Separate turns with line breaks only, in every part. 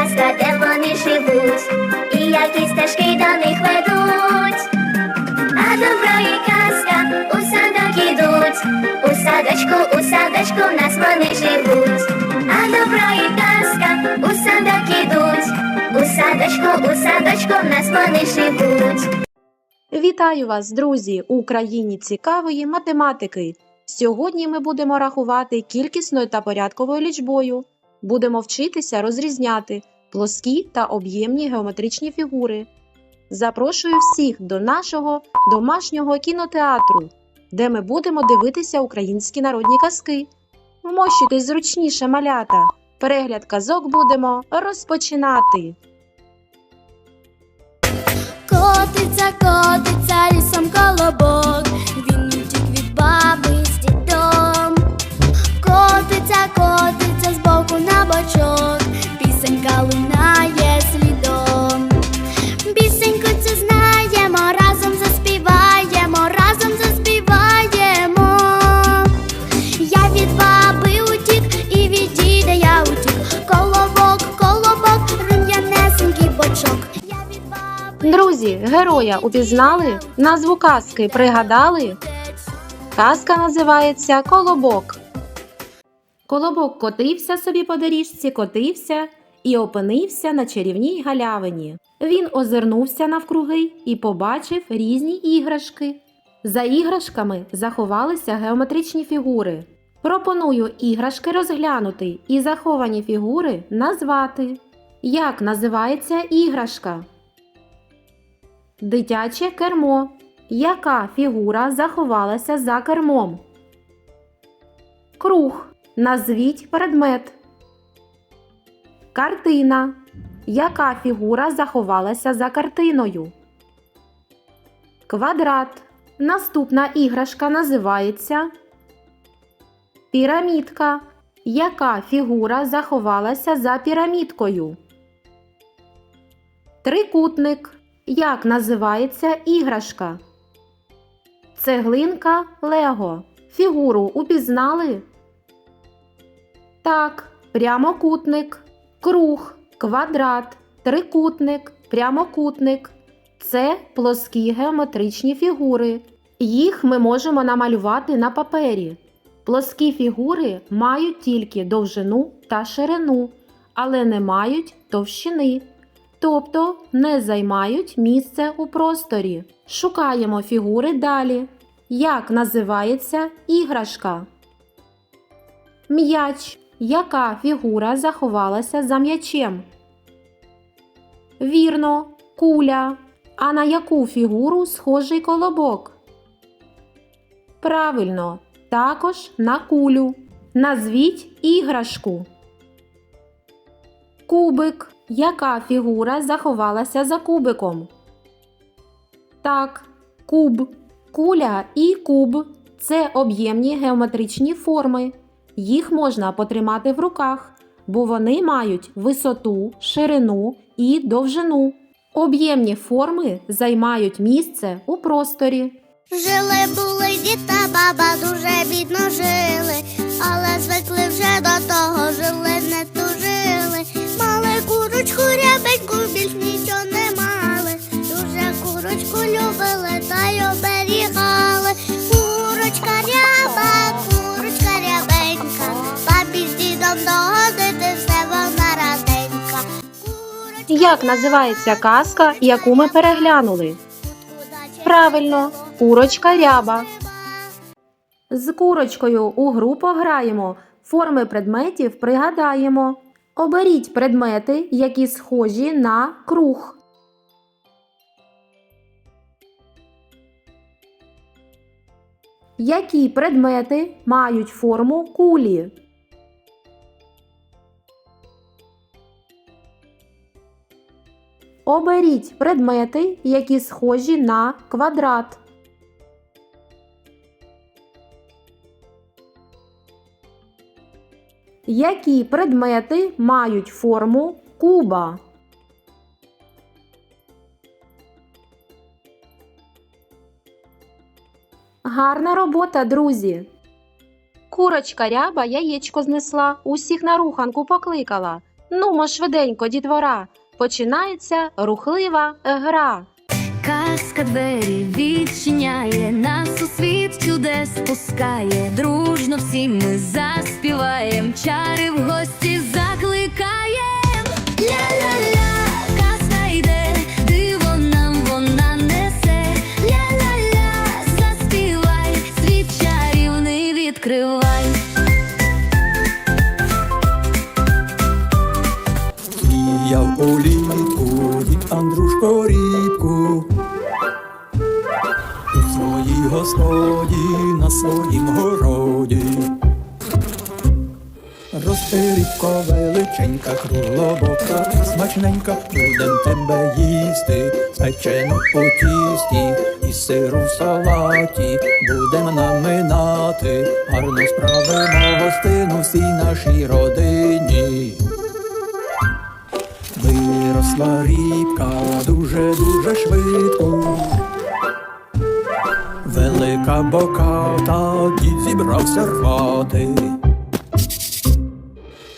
казка, де вони живуть, і які стежки до них ведуть. А добро і казка у садок ідуть, у садочку, у садочку в нас вони живуть. А добро і казка у садок ідуть, у садочку, у садочку в нас вони живуть.
Вітаю вас, друзі, у країні цікавої математики. Сьогодні ми будемо рахувати кількісною та порядковою лічбою. Будемо вчитися розрізняти плоскі та об'ємні геометричні фігури. Запрошую всіх до нашого домашнього кінотеатру, де ми будемо дивитися українські народні казки. Вмощуйтесь зручніше малята. Перегляд казок будемо розпочинати.
Котиться, котиться лісом колобок,
героя упізнали? Назву казки пригадали? Казка називається Колобок. Колобок котився собі по доріжці, котився і опинився на чарівній галявині. Він озирнувся навкруги і побачив різні іграшки. За іграшками заховалися геометричні фігури. Пропоную іграшки розглянути і заховані фігури назвати. Як називається іграшка? Дитяче кермо. Яка фігура заховалася за кермом? Круг. Назвіть предмет. Картина. Яка фігура заховалася за картиною? Квадрат. Наступна іграшка називається Пірамідка. Яка фігура заховалася за пірамідкою? Трикутник. Як називається іграшка? Цеглинка Лего. Фігуру упізнали? Так, прямокутник, круг, квадрат, трикутник, прямокутник. Це плоскі геометричні фігури. Їх ми можемо намалювати на папері. Плоскі фігури мають тільки довжину та ширину, але не мають товщини тобто не займають місце у просторі. Шукаємо фігури далі. Як називається іграшка? М'яч. Яка фігура заховалася за м'ячем? Вірно, куля. А на яку фігуру схожий колобок? Правильно, також на кулю. Назвіть іграшку. Кубик. Яка фігура заховалася за кубиком? Так, куб. Куля і куб це об'ємні геометричні форми. Їх можна потримати в руках, бо вони мають висоту, ширину і довжину. Об'ємні форми займають місце у просторі.
Жили були дід та баба, догодити все вона раденька.
Як називається казка, яку ми переглянули? Правильно, курочка ряба. З курочкою у гру пограємо, форми предметів пригадаємо. Оберіть предмети, які схожі на круг. Які предмети мають форму кулі? Оберіть предмети, які схожі на квадрат. Які предмети мають форму куба? Гарна робота, друзі. Курочка ряба яєчко знесла, усіх на руханку покликала. Нумо швиденько, дітвора, починається рухлива гра.
Казка двері відчиняє, нас у світ чудес пускає. Дружно всі ми заспіваєм, чари в гості
Міяв улітку дід Андрушко рібку. У своїй господі на своїм городі. Росте рібко величенька, круглобока, смачненька, будем тебе їсти, спечену у тісті, і сиру в салаті, будем наминати, гарно справимо гостину всій нашій родині. Виросла рібка дуже-дуже швидко. Велика боката дід зібрався рвати.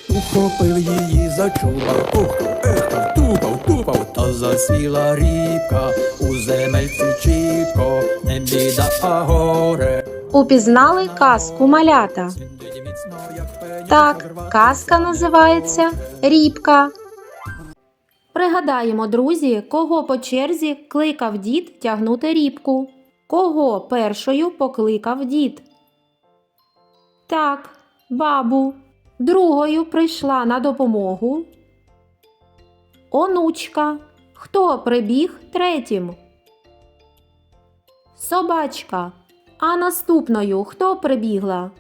Ухопив її за чуба, ухто, ехто, тупав, тупав, та засіла рібка у земельці чіпко, не біда, а горе.
Упізнали казку малята. Так, казка називається Рібка. Пригадаємо, друзі, кого по черзі кликав дід тягнути рібку. Кого першою покликав дід? Так, бабу. Другою прийшла на допомогу. Онучка. Хто прибіг третім? Собачка. А наступною хто прибігла?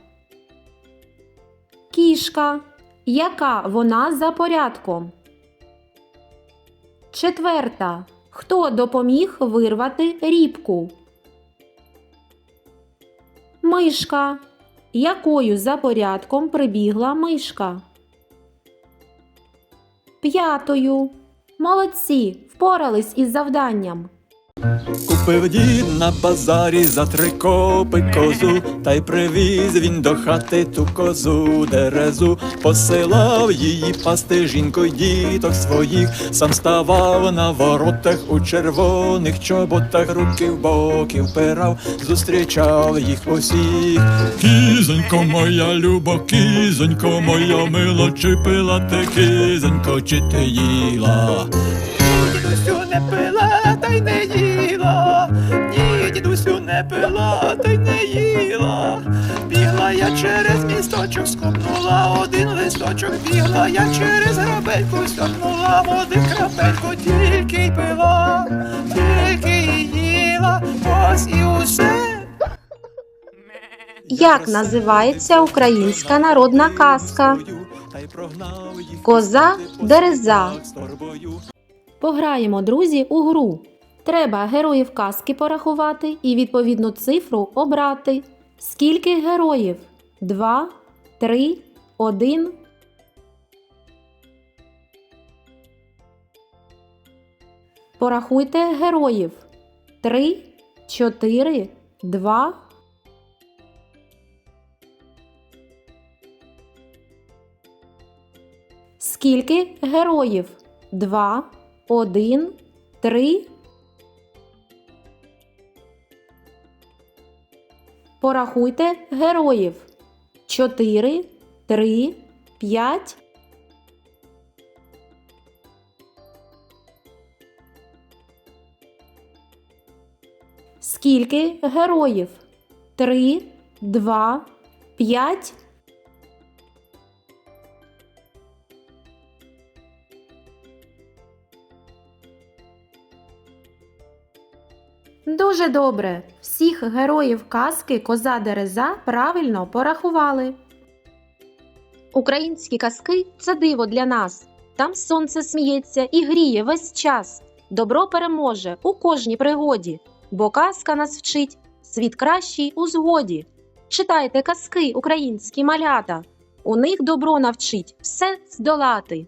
Кішка. Яка вона за порядком? Четверта. Хто допоміг вирвати рібку? Мишка. Якою за порядком прибігла мишка? П'ятою. Молодці. Впорались із завданням.
Купив дід на базарі за три копи козу, та й привіз він до хати ту козу дерезу, посилав її пасти жінку діток своїх, сам ставав на воротах у червоних чоботах, руки в боки впирав, зустрічав їх усіх. Кізонько моя любо, кізонько моя мила, чи пила ти кізонько, чи ти їла? не пила, та й не їла. Не пила, та й не їла. Бігла я через місточок, скопнула один листочок, бігла я через грабельку, стопнула в один крапельку, тільки й пила, тільки й їла, ось і усе.
Як називається українська народна казка? Коза дереза. Пограємо, друзі, у гру. Треба героїв казки порахувати і відповідну цифру обрати. Скільки героїв? Два, три, один. Порахуйте героїв. Три, чотири, два. Скільки героїв? Два, один, три. Порахуйте героїв. Чотири, три, п'ять. Скільки героїв? Три, два, п'ять. Дуже добре. Всіх героїв казки Коза Дереза правильно порахували. Українські казки це диво для нас. Там сонце сміється і гріє весь час. Добро переможе у кожній пригоді, бо казка нас вчить світ кращий у згоді. Читайте казки, українські малята. У них добро навчить все здолати.